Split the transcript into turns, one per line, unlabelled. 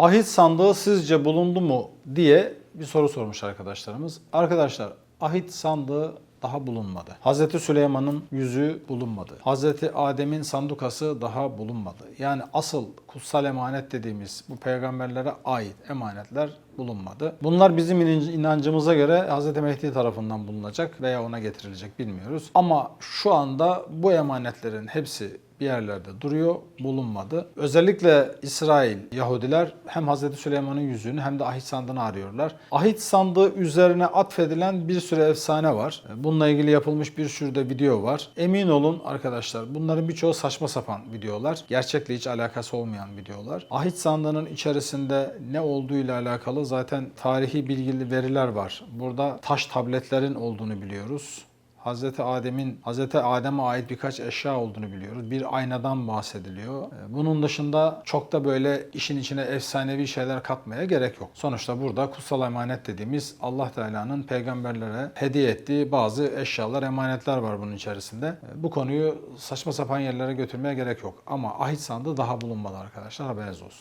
Ahit sandığı sizce bulundu mu diye bir soru sormuş arkadaşlarımız. Arkadaşlar ahit sandığı daha bulunmadı. Hazreti Süleyman'ın yüzüğü bulunmadı. Hazreti Adem'in sandukası daha bulunmadı. Yani asıl kutsal emanet dediğimiz bu peygamberlere ait emanetler bulunmadı. Bunlar bizim inanc- inancımıza göre Hz. Mehdi tarafından bulunacak veya ona getirilecek bilmiyoruz. Ama şu anda bu emanetlerin hepsi bir yerlerde duruyor, bulunmadı. Özellikle İsrail Yahudiler hem Hz. Süleyman'ın yüzüğünü hem de ahit sandığını arıyorlar. Ahit sandığı üzerine atfedilen bir sürü efsane var. Bununla ilgili yapılmış bir sürü de video var. Emin olun arkadaşlar bunların birçoğu saçma sapan videolar. Gerçekle hiç alakası olmayan videolar. Ahit sandığının içerisinde ne olduğuyla alakalı zaten tarihi bilgili veriler var. Burada taş tabletlerin olduğunu biliyoruz. Hazreti Adem'in Hazreti Adem'e ait birkaç eşya olduğunu biliyoruz. Bir aynadan bahsediliyor. Ee, Bunun dışında çok da böyle işin içine efsanevi şeyler katmaya gerek yok. Sonuçta burada kutsal emanet dediğimiz Allah Teala'nın peygamberlere hediye ettiği bazı eşyalar, emanetler var bunun içerisinde. Ee, Bu konuyu saçma sapan yerlere götürmeye gerek yok. Ama ahit sandığı daha bulunmalı arkadaşlar haberiniz olsun.